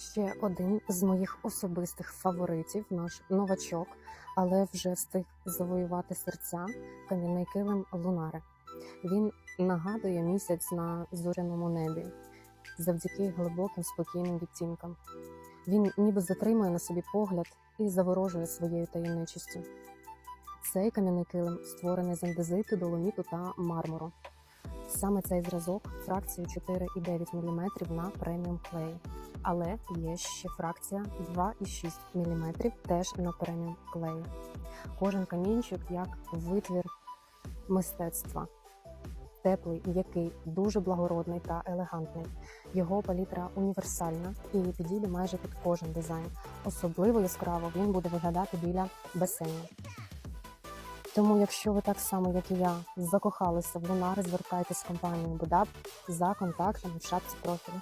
Ще один з моїх особистих фаворитів, наш новачок, але вже встиг завоювати серця кам'яний килим Лунари. Він нагадує місяць на зоряному небі завдяки глибоким спокійним відтінкам. Він ніби затримує на собі погляд і заворожує своєю таємничістю. Цей кам'яний килим створений з андезиту, доломіту та мармуру. Саме цей зразок фракцією 4,9 мм на преміум клеї. Але є ще фракція 2,6 мм теж на преміум клеї. Кожен камінчик як витвір мистецтва. Теплий, м'який, дуже благородний та елегантний. Його палітра універсальна і підійде майже під кожен дизайн. Особливо яскраво він буде виглядати біля басейну. Тому, якщо ви так само, як і я, закохалися в Лунар, звертайтесь в компанію Будап за контактами в шапці профілю.